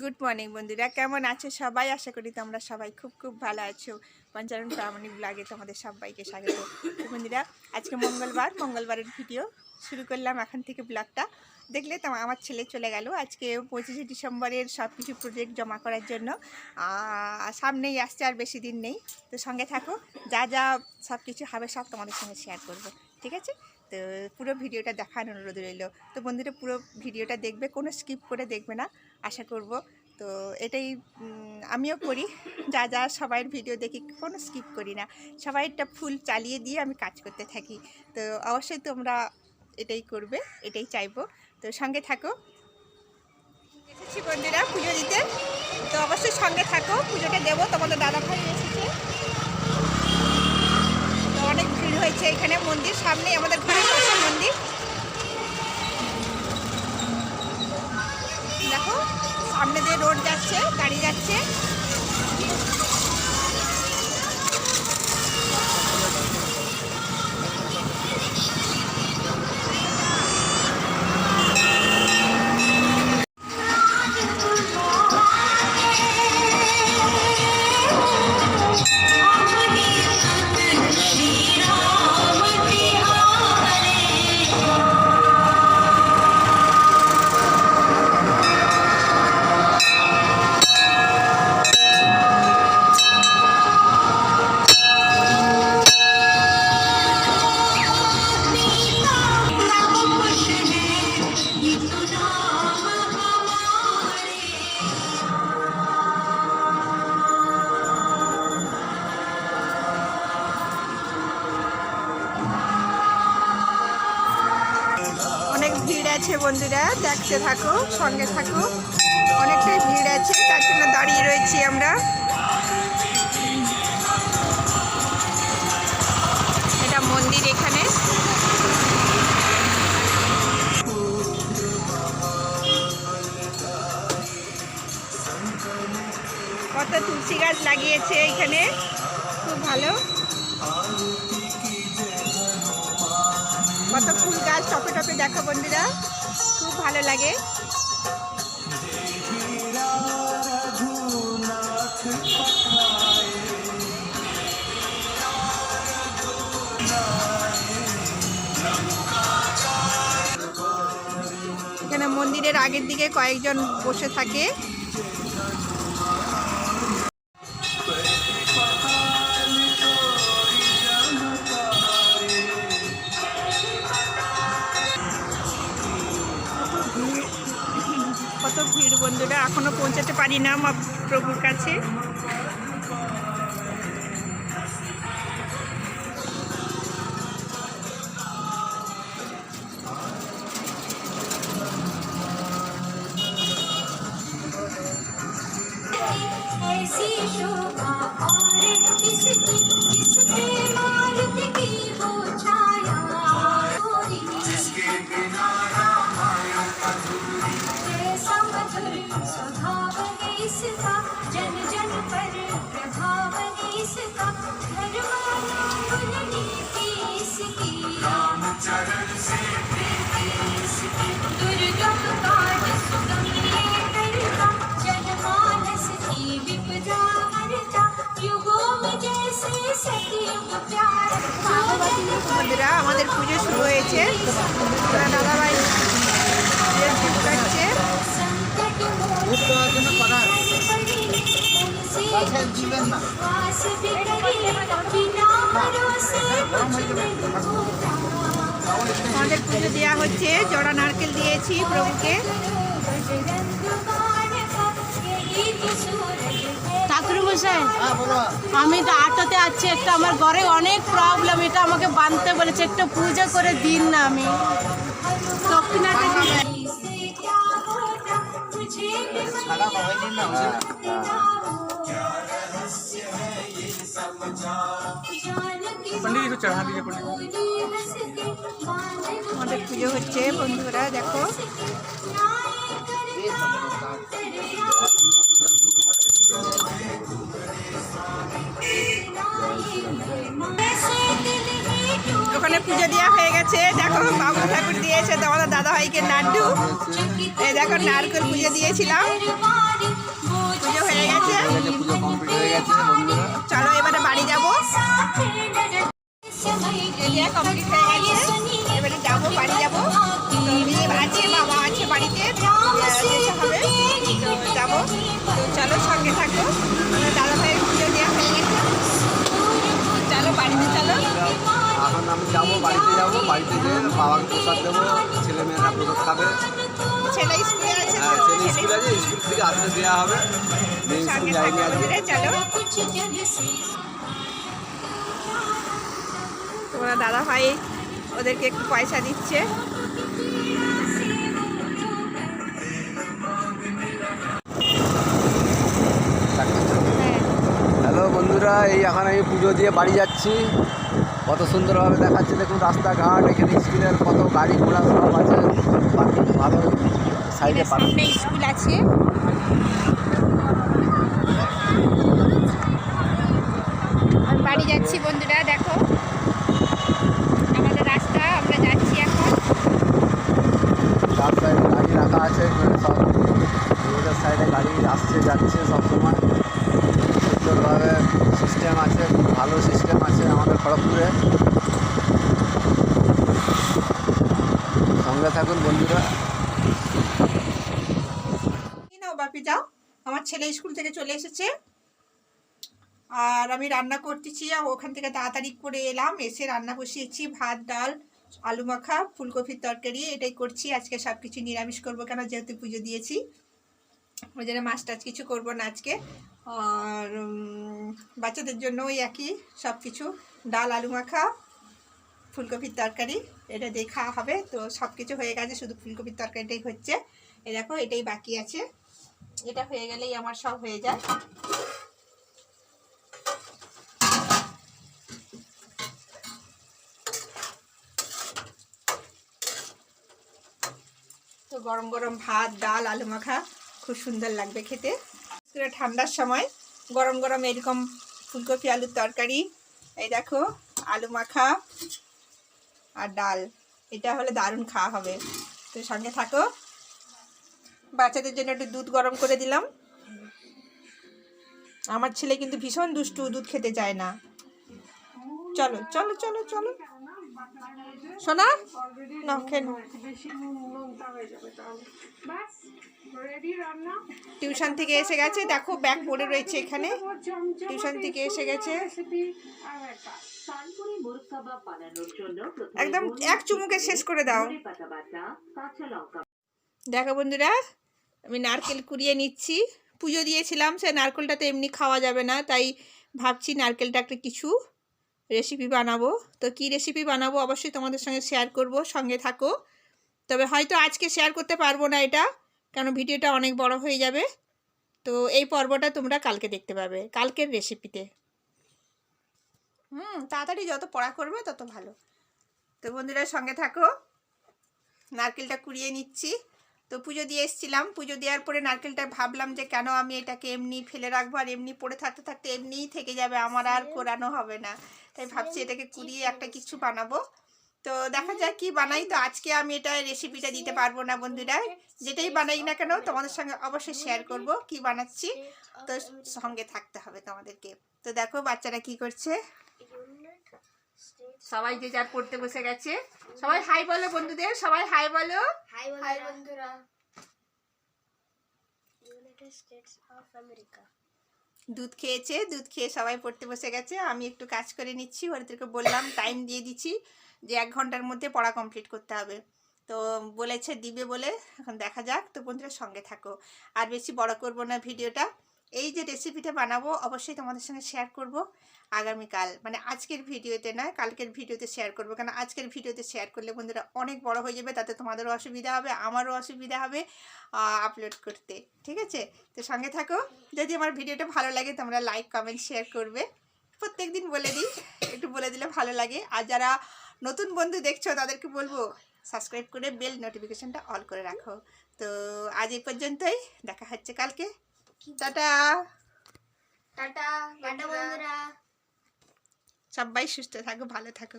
Good morning বন্ধুরা। কেমন আছো সবাই? আশা করি তোমরা সবাই খুব খুব ভালো আছো। পঞ্চারণ প্রামাণিক ব্লগে তোমাদের সবাইকে স্বাগত। বন্ধুরা, আজকে মঙ্গলবার, মঙ্গলবারের ভিডিও শুরু করলাম এখন থেকে ব্লগটা। দেখলে তো আমার ছেলে চলে গেল আজকে পঁচিশে ডিসেম্বরের সব কিছু প্রজেক্ট জমা করার জন্য। সামনেই আসছে আর বেশি দিন নেই। তো সঙ্গে থাকো, যা যা সব কিছু হবে সব তোমাদের সঙ্গে শেয়ার করব। ঠিক আছে? তো পুরো ভিডিওটা দেখার অনুরোধ রইল। তো বন্ধুরা, পুরো ভিডিওটা দেখবে, কোনো স্কিপ করে দেখবে না, আশা করব। তো এটাই আমিও করি। যা যা সবাইয়ের ভিডিও দেখি, কোনো স্কিপ করি না। সবাইটা ফুল চালিয়ে দিয়ে আমি কাজ করতে থাকি। তো অবশ্যই তোমরা এটাই করবে, এটাই চাইব। তো সঙ্গে থাকো। এসেছি বন্ধুরা পুজো দিতে। তো অবশ্যই সঙ্গে থাকো, পুজোটা দেবো। তোমাদের দাদা ভাই এসেছে তো অনেক এখানে মন্দির সামনে আমাদের ঘরের পাশে মন্দির। দেখো, সামনে দিয়ে রোড যাচ্ছে, গাড়ি যাচ্ছে। আছে বন্ধুরা, দেখতে থাকো, সঙ্গে থাকো। অনেকটাই ভিড় আছে, তার জন্য দাঁড়িয়ে রয়েছি আমরা। এটা মন্দির এখানে। কত তুলসী গাছ লাগিয়েছে এখানে। খুব ভালো। কত ফুল গাছ টপে টপে দেখো বন্ধুরা, খুব ভালো লাগে। এখানে মন্দিরের আগের দিকে কয়েকজন বসে থাকে। পারি প্রভুর কাছে। দিচ্ছে ওরা দাদাভাই ঢুকাচ্ছে আমাদের পুজো দেওয়া হচ্ছে। জড়া নারকেল দিয়েছি প্রভুকে। ঠাকুর আমি তো আটোতে আছি একটা আমার ঘরে অনেক প্রবলেম এটা আমাকে বানতে বলেছে একটু পূজা করে দিন না আমি। আমাদের পুজো হচ্ছে বন্ধুরা দেখো। পুজো দেওয়া হয়ে গেছে। দেখো, বাবু ঠাকুর দিয়েছে তো আমাদের দাদা ভাইকে নাড্ডু। এই দেখো, নারকেল পুজো দিয়েছিলাম। পুজো হয়ে গেছে। চলো, এবারে বাড়ি যাব। এবারে যাব, বাড়ি যাব। আছে, বাবা আছে বাড়িতে। হবে। বাবাকে প্রসাদ দেবো ছেলে মেয়েরা প্রসাদ খাবে। ছেলে স্কুলে আছে হ্যাঁ ছেলে স্কুল আছে স্কুল থেকে আসতে দেওয়া হবে। মেয়ে স্কুল যায়নি আজকে। বন্ধুরা, দাদা ভাই ওদেরকে একটু পয়সা দিচ্ছে। হ্যাঁ হ্যালো বন্ধুরা এই এখন আমি পুজো দিয়ে বাড়ি যাচ্ছি। কত সুন্দরভাবে দেখাচ্ছে। দেখুন রাস্তাঘাট এখানে স্কুলের কত গাড়ি ঘোড়া সব আছে। ভালো সাইডে সামনে স্কুল আছে। বাড়ি যাচ্ছি বন্ধুরা দেখো। আমাদের রাস্তা আমরা যাচ্ছি এখন। রাস্তায় গাড়ি রাখা আছে সব। রোডের সাইডে গাড়ি আসছে যাচ্ছে সব সময় সুন্দরভাবে সিস্টেম আছে খুব ভালো সিস্টেম আছে আমাদের খড়গপুরে সঙ্গে থাকুন বন্ধুরা এই নাও বাপি যাও। আমার ছেলে স্কুল থেকে চলে এসেছে। আর আমি রান্না করতেছি। ওখান থেকে তাড়াতাড়ি করে এলাম। এসে রান্না বসিয়েছি। ভাত, ডাল, আলু মাখা, ফুলকপির তরকারি। এটাই করছি। আজকে সব কিছু নিরামিষ করব কেন? যেহেতু পুজো দিয়েছি। ওই জন্য মাছ টাছ কিছু করব না আজকে। আর বাচ্চাদের জন্য ওই একই সব কিছু ডাল, আলু মাখা, ফুলকপির তরকারি। এটা খাওয়া হবে। তো সব কিছু হয়ে গেছে। শুধু ফুলকপির তরকারিটাই হচ্ছে। এই দেখো, এটাই বাকি আছে। এটা হয়ে গেলেই আমার সব হয়ে যায়। তো গরম গরম ভাত, ডাল, আলু মাখা খুব সুন্দর লাগবে খেতে। ঠান্ডার সময় গরম গরম এরকম ফুলকপি, আলুর তরকারি, এই দেখো, আলু মাখা আর ডাল। এটা হলে দারুণ খাওয়া হবে। তো সঙ্গে থাকো। বাচ্চাদের জন্য একটু দুধ গরম করে দিলাম। আমার ছেলে কিন্তু ভীষণ দুষ্টু, দুধ খেতে চায় না। চলো চলো চলো চলো। সোনা না খেন টিউশন থেকে এসে গেছে, দেখো, ব্যাগ পড়ে রয়েছে এখানে। টিউশন থেকে এসে গেছে। একদম এক চুমুকে শেষ করে দাও। দেখো বন্ধুরা আমি নারকেল কুড়িয়ে নিচ্ছি। পুজো দিয়েছিলাম, সে নারকেলটা তো এমনি খাওয়া যাবে না, তাই ভাবছি নারকেলটা একটা কিছু রেসিপি বানাবো। তো কি রেসিপি বানাবো অবশ্যই তোমাদের সঙ্গে শেয়ার করব, সঙ্গে থাকো। তবে হয়তো আজকে শেয়ার করতে পারব না এটা কারণ ভিডিওটা অনেক বড় হয়ে যাবে। তো এই পর্বটা তোমরা কালকে দেখতে পাবে, কালকের রেসিপিতে হুম, তাড়াতাড়ি যত পড়া করবে তত ভালো। তো বন্ধুরা সঙ্গে থাকো, নারকেলটা কুড়িয়ে নিচ্ছি। তো পুজো দিয়ে এসেছিলাম। পুজো দেওয়ার পরে নারকেলটা ভাবলাম যে কেন আমি এটাকে এমনি ফেলে রাখব আর এমনি পড়ে থাকতে থাকতে এমনিই থেকে যাবে আমার আর কোরানো হবে না। তাই ভাবছি এটাকে কুড়িয়ে একটা কিছু বানাবো। তো দেখা যাক কি বানাই। তো আজকে আমি এটা রেসিপিটা দিতে পারব না বন্ধুরা। যেটাই বানাই না কেন তোমাদের সঙ্গে অবশ্যই শেয়ার করব কি বানাচ্ছি। তো সঙ্গে থাকতে হবে তোমাদেরকে। তো দেখো বাচ্চারা কি করছে। সবাই যে যার পড়তে বসে গেছে। সবাই হাই বলো বন্ধুদের সবাই হাই বলো। হাই বন্ধুরা। দুধ খেয়েছে দুধ খেয়ে সবাই পড়তে বসে গেছে। আমি একটু কাজ করে নিচ্ছি ওদেরকে বললাম টাইম দিয়ে দিচ্ছি যে এক ঘণ্টার মধ্যে পড়া কমপ্লিট করতে হবে। তো বলেছে দিবে বলে এখন দেখা যাক। তো বন্ধুরা সঙ্গে থাকো। আর বেশি বড় করব না ভিডিওটা। এই যে রেসিপিটা বানাবো, অবশ্যই তোমাদের সঙ্গে শেয়ার করব আগামীকাল। মানে আজকের ভিডিওতে নয়, কালকের ভিডিওতে শেয়ার করব। কারণ আজকের ভিডিওতে শেয়ার করলে বন্ধুরা অনেক বড় হয়ে যাবে, তাতে তোমাদেরও অসুবিধা হবে, আমারও অসুবিধা হবে আপলোড করতে। ঠিক আছে? তো সঙ্গে থাকো। যদি আমার ভিডিওটা ভালো লাগে, তোমরা লাইক কমেন্ট শেয়ার করবে। প্রত্যেক দিন বলে দিই, একটু বলে দিলে ভালো লাগে। আর যারা নতুন বন্ধু দেখছ, তাদেরকে বলব সাবস্ক্রাইব করে বেল নোটিফিকেশনটা অল করে রাখো। তো আজ এই পর্যন্তই, দেখা হচ্ছে কালকে। টাটা। টাটা টাটা বন্ধুরা। সবাই সুস্থ থাকো ভালো থাকো।